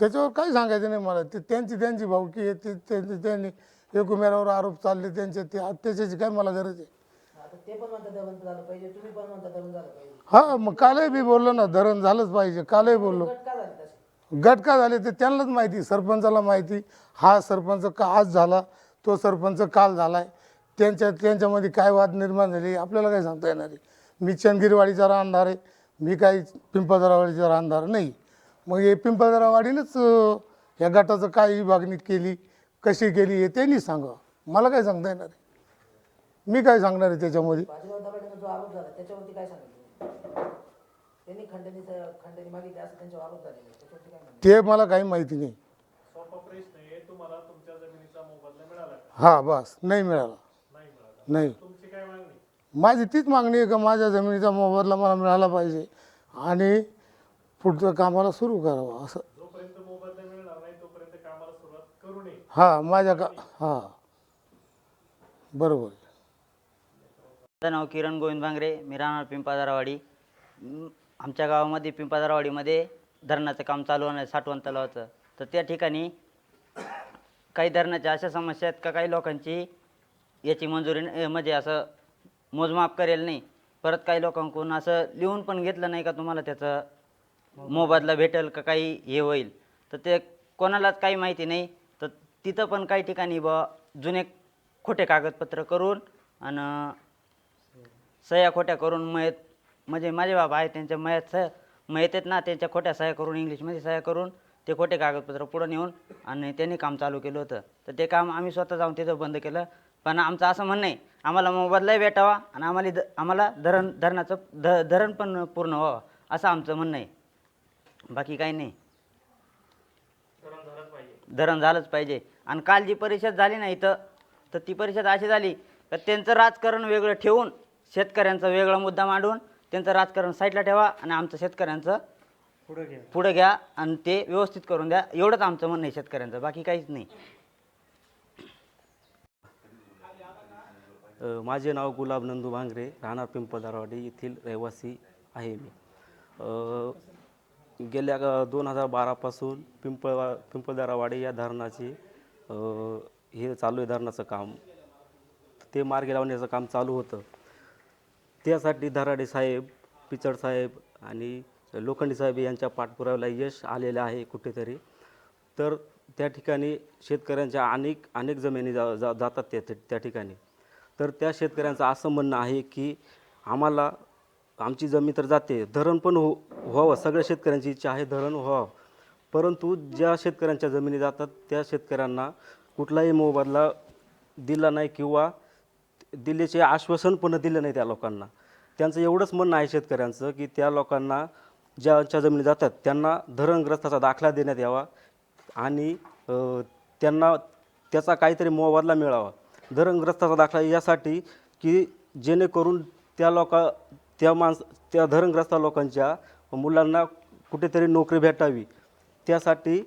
त्याच्यावर काही सांगायचं नाही मला. ते त्यांची त्यांची भावकी आहे ते त्यांची त्यांनी एकमेकावर आरोप चालले त्यांचे ते त्याच्याची काय मला गरज आहे? आता ते पण म्हणतात धरण झालं पाहिजे तुम्ही पण म्हणता धरण झालं पाहिजे. हा मग कालही बी बोललो ना धरण झालंच पाहिजे कालही बोललो. गट का झाले तसे. गट का झाले ते त्यांनाच माहिती सरपंचाला माहिती. हा सरपंच का आज झाला तो सरपंच काल झालाय. त्यांच्या त्यांच्यामध्ये काय वाद निर्माण झाले आपल्याला काय सांगता येणार आहे? मी चंदगिरीवाडीचा राहणार आहे मी काही पिंपळदरावाडीचा राहणार नाही. मग हे पिंपळदरावाडीनंच अं, या गटाचं काय विभागणी केली कशी केली हे त्यांनी सांगा मला काय सांगता येणार आहे? मी काय सांगणार आहे त्याच्यामध्ये? ते मला काही माहिती नाही. सोपा प्रश्न आहे तुम्हाला तुमच्या जमिनीचा मोबदला मिळाला का? हा बस. नाही मिळाला. नाही मिळाला. नाही. तुमची काय मागणी? माझी तीच मागणी आहे का माझ्या जमिनीचा मोबदला मला मिळाला पाहिजे? आणि पुढचं कामाला सुरू करावं असं. जोपर्यंत मोबदला मिळणार नाही तोपर्यंत कामाला सुरुवात करू नये. हां माझ्या का हां. बरोबर. माझं नाव किरण गोविंद भांगरे मी राहणार पिंपादारावाडी म, आमच्या गावामध्ये पिंपादारावाडीमध्ये धरणाचं काम चालू आहे साठवण तलावाचं. तर त्या ठिकाणी काही धरणाच्या अशा समस्या आहेत का काही लोकांची याची मंजुरी न- म्हणजे असं मोजमाप करेल नाही. परत काही लोकांकडून असं लिहून पण घेतलं नाही का तुम्हाला त्याचं मोबदला भेटेल का काही हे होईल. तर ते कोणालाच काही माहिती नाही. तर तिथं पण काही ठिकाणी ब जुने खोटे कागदपत्र करून आणि सह्या खोट्या करून मयत म्हणजे माझे बाबा आहे त्यांच्या मयत सह मयत आहेत ना त्यांच्या खोट्या सह्या करून इंग्लिशमध्ये सह्या करून ते खोटे कागदपत्र पुढं नेऊन आणि त्यांनी काम चालू केलं होतं. तर ते काम आम्ही स्वतः जाऊन तिथं बंद केलं. पण आमचं असं म्हणणं आहे आम्हाला मोबदलाही भेटावा आणि आम्हाला द आम्हाला धरण धरणाचं ध धरण पण पूर्ण व्हावं असं आमचं म्हणणं आहे. बाकी काही नाही. धरण झालंच पाहिजे. आणि काल जी परिषद झाली ना इथं तर ती परिषद अशी झाली का त्यांचं राजकारण वेगळं ठेवून शेतकऱ्यांचा वेगळा मुद्दा मांडून त्यांचं राजकारण साईडला ठेवा आणि आमचं शेतकऱ्यांचं पुढे घ्या. पुढं घ्या आणि ते व्यवस्थित करून द्या. एवढंच आमचं म्हणणं आहे शेतकऱ्यांचं बाकी काहीच नाही. अ, माझे नाव गुलाब नंदू भांगरे राहणार पिंपळदारवाडी येथील रहिवासी आहे मी. अ, गेल्या दोन हजार बारापासून पिंपळवा पिंपळदारावाडी या धरणाची हे चालू आहे धरणाचं काम. ते मार्गी लावण्याचं काम चालू होतं. त्यासाठी धराडे साहेब पिचड साहेब आणि लोखंडी साहेब यांच्या पाठपुराव्याला यश आलेलं आहे कुठेतरी. तर त्या ठिकाणी शेतकऱ्यांच्या अनेक अनेक जमिनी जा जा जातात त्या त्या ठिकाणी. तर त्या शेतकऱ्यांचं असं म्हणणं आहे की आम्हाला आमची जमीन तर जाते. धरण पण हो व्हावं. सगळ्या शेतकऱ्यांची इच्छा आहे धरण व्हावं. परंतु ज्या शेतकऱ्यांच्या जमिनी जातात त्या शेतकऱ्यांना कुठलाही मोबदला दिला नाही किंवा दिल्याचे आश्वासन पण दिलं नाही त्या लोकांना. त्यांचं एवढंच म्हणणं आहे शेतकऱ्यांचं की त्या लोकांना ज्याच्या जमिनी जातात त्यांना धरणग्रस्ताचा दाखला देण्यात यावा आणि त्यांना त्याचा काहीतरी मोबदला मिळावा. धरणग्रस्ताचा दाखला यासाठी की जेणेकरून त्या लोका त्या माणस त्या धरणग्रस्त लोकांच्या मुलांना कुठेतरी नोकरी भेटावी. त्यासाठी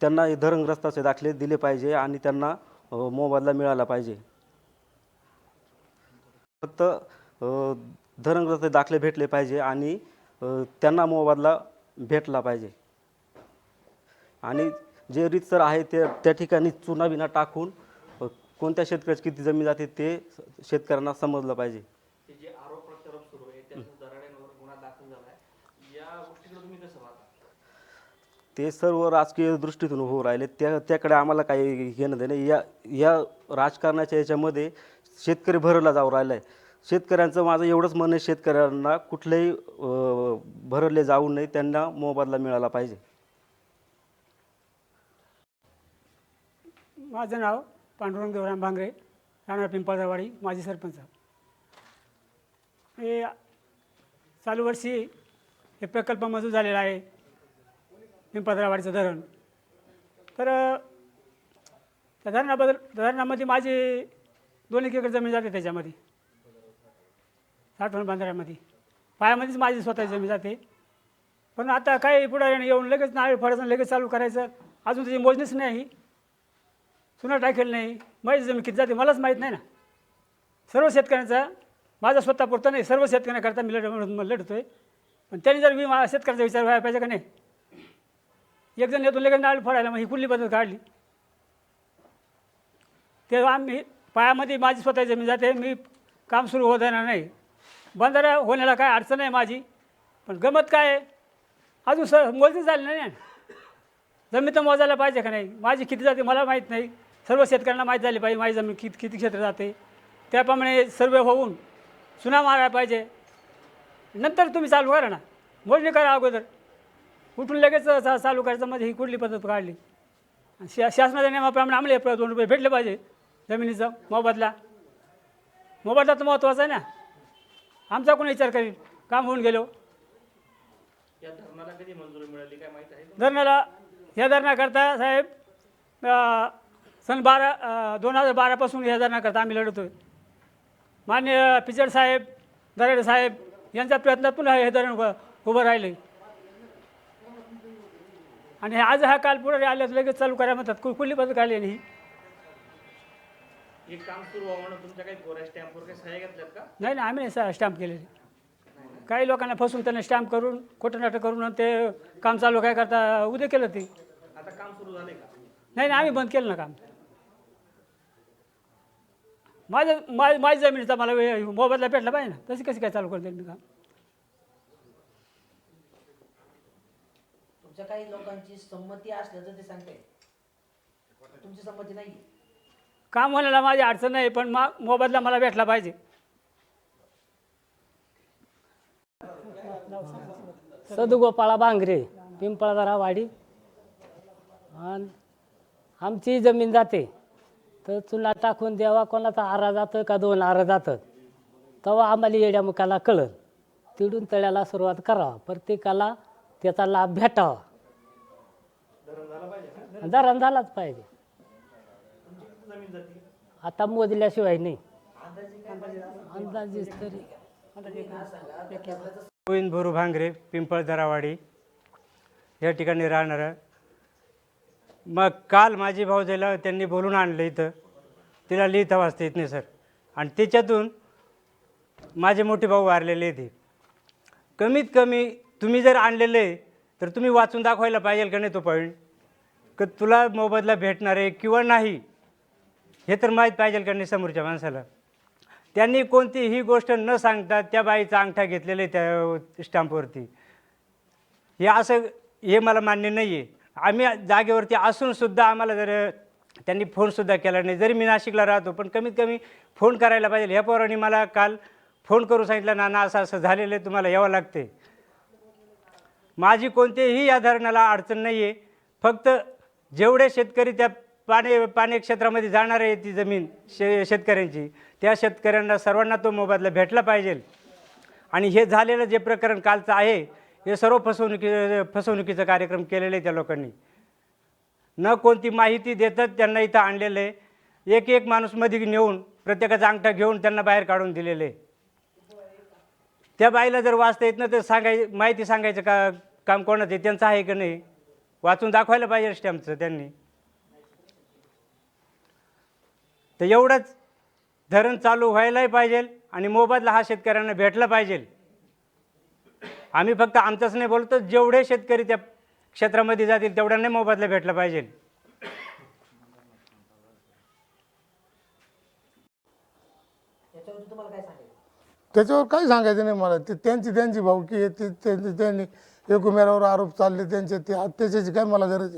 त्यांना हे धरणग्रस्ताचे दाखले दिले पाहिजे आणि त्यांना मोबदला मिळाला पाहिजे. फक्त धरणग्रस्त दाखले भेटले पाहिजे आणि त्यांना मोबदला भेटला पाहिजे. आणि जे रीतसर आहे ते त्या ठिकाणी चुनाबिना टाकून कोणत्या शेतकऱ्याची किती जमीन जाते ते शेतकऱ्यांना समजलं पाहिजे हे जे आरोप प्रत्यारोप सुरू आहे त्यातून दराड्यांवर गुन्हा दाखल झालाय या गोष्टीकडे तुम्ही कसं पाहता? ते सर्व राजकीय दृष्टीतून होऊ राहिले. त्या त्याकडे आम्हाला काही घेणं देणं या या राजकारणाच्या याच्यामध्ये शेतकरी भरला जाऊ राहिला आहे शेतकऱ्यांचं माझं एवढंच म्हणणं आहे शेतकऱ्यांना कुठलेही अं, भरले जाऊ नये त्यांना मोबदला मिळाला पाहिजे. माझं नाव पांडुरंग देवराम भांगरे राहणार पिंपळदरवाडी माजी सरपंच. हे चालू वर्षी हे प्रकल्प मंजूर झालेला आहे. पिंपळदरावाडीचं धरण. तर त्या धरणाबद्दल धरणामध्ये माझी दोन एक एकर जमीन जाते त्याच्यामध्ये. साठवण बांधाऱ्यामध्ये. पायामध्येच माझी स्वतःची जमीन जाते. पण आता काही पुढाऱ्याने येऊन लगेच नाळे फळाचं लगेच चालू करायचं. अजून त्याची मोजणीच नाही. सुना टाकेल नाही. माझी जमीन किती जाते मलाच माहीत नाही ना. सर्व शेतकऱ्यांचा माझा स्वतः पुरता नाही सर्व शेतकऱ्यांकरता मी लढ लढतो आहे पण त्यांनी जर मी मा शेतकऱ्याचा विचार व्हायला पाहिजे का नाही? एक जण येतो लगेच नाळ फोडायला मग ही कुठली पद्धत काढली? ते आम्ही पायामध्ये माझी स्वतः जमीन जाते मी काम सुरू होत येणार नाही. बंधारा होण्याला काय अडचण आहे माझी? पण गमत काय आहे? अजून स मोजणी झाली नाही जमीन तर मोजायला पाहिजे का नाही? माझी किती जाते मला माहीत नाही. सर्व शेतकऱ्यांना माहीत झाली पाहिजे माझी जमीन किती किती क्षेत्र जाते. त्याप्रमाणे सर्वे होऊन चुना मारायला पाहिजे. नंतर तुम्ही चालू करा ना. मोजणी करा अगोदर. उठून लगेच चा- चालू करायचं. म्हणजे ही कुठली पद्धत काढली? आणि शा शासनाच्या नियमाप्रमाणे आम्हाला दोन रुपये भेटले पाहिजे. जमिनीचा मोबदला. मोबदला तर महत्त्वाचा आहे ना. आमचा कोणी विचार करील? काम होऊन गेलो. धरणाला या धरणाकरता साहेब सन बारा दोन हजार बारापासून या धरणाकरता आम्ही लढतो आहे मान्य पिचड साहेब दराडे साहेब यांच्या प्रयत्नात पुन्हा हे धरण उभं उभं राहिले. आणि आज हा काल पुढे आले लगेच चालू करा म्हणतात. कुठली पद्धत काढली नाही ही? काम सुरू व्हावं म्हणून तुमच्या काही कोऱ्या स्टॅम्पवर काही सह्या घेतल्यात का? नाही ना आम्ही नाही स्टॅम्प केलेले. काही लोकांना फसून त्यांना स्टॅम्प करून खोटं नाटक करून आणि ते काम चालू काय करता उद्या केलं ते. आता काम सुरू झालंय का? नाही नाही आम्ही बंद केलं ना काम. माझं मा माझी जमिनीचा मला वेळ मोबदला भेटला पाहिजे ना? तशी कशी काय चालू करते मी काम तुमच्या काही लोकांची संमती असल्याचं ते सांगते. तुमची संमती नाही काम होण्याला माझी अडचण नाही पण मा मोबदला मला भेटला पाहिजे. सदगोपाळा बांगरे पिंपळादरा वाडी. आणि आमची जमीन जाते. तर चुला टाकून द्यावा कोणाचा आरा जातं का दोन आरा जातं तेव्हा आम्हाला येड्या मुखाला कळलं. तिडून तळ्याला सुरुवात करावा. प्रत्येकाला त्याचा लाभ भेटावा. धरण झालाच पाहिजे. आता मोजल्याशिवाय नाही. अंदाजेच तरी. गोविंद भोरू भांगरे पिंपळ दरावाडी या ठिकाणी राहणारं मग काल माझी भाऊजाईला त्यांनी बोलून आणलं इथं तिला लिहिता वाचता येत नाही सर. आणि त्याच्यातून माझे मोठे भाऊ वारलेले ते. कमीत कमी तुम्ही जर आणलेले तर तुम्ही वाचून दाखवायला पाहिजे का नाही तो पॉईंट क तुला मोबदला भेटणार आहे किंवा नाही हे तर माहीत पाहिजे का नाही समोरच्या माणसाला? त्यांनी कोणतीही गोष्ट न सांगता त्या बाईचा अंगठा घेतलेला आहे त्या स्टॅम्पवरती हे असं हे मला मान्य नाही आहे आम्ही जागेवरती असूनसुद्धा आम्हाला जर त्यांनी फोनसुद्धा केला नाही. जरी मी नाशिकला राहतो पण कमीत कमी फोन करायला पाहिजे. ह्या पोरांनी मला काल फोन करून सांगितलं नाना असं असं झालेलं आहे तुम्हाला यावं लागते माझी कोणतेही या धरणाला अडचण नाही आहे फक्त जेवढे शेतकरी त्या पाणी पाणी क्षेत्रामध्ये जाणार आहे ती जमीन शे शेतकऱ्यांची त्या शेतकऱ्यांना सर्वांना तो मोबदला भेटला पाहिजे. आणि हे झालेलं जे प्रकरण कालचं आहे हे सर्व फसवणुकी फसवणुकीचा कार्यक्रम केलेलं आहे त्या लोकांनी. न कोणती माहिती देतच त्यांना इथं आणलेलं. आहे एक एक माणूसमध्ये नेऊन प्रत्येकाचा अंगठा घेऊन त्यांना बाहेर काढून दिलेलं. आहे त्या बाईला जर वाचता येत नाही तर सांगाय माहिती सांगायचं का काम कोणाचं आहे त्यांचं आहे का नाही? वाचून दाखवायला पाहिजे स्टॅम्पचं त्यांनी. तर एवढंच धरण चालू व्हायलाही पाहिजे आणि मोबदला हा शेतकऱ्यांना भेटला पाहिजे. आम्ही फक्त आमचंच नाही बोलतो जेवढे शेतकरी त्या क्षेत्रामध्ये जातील तेवढ्यांना मोबदला भेटला पाहिजे. याच्यावरती तुम्हाला काय सांगायचं? त्याच्यावर काही सांगायचं नाही मला. ते त्यांची त्यांची भावकी आहे ते ते- त्यांनी एकमेरावर आरोप चालले त्यांचे ते त्याच्याची काय मला गरज आहे?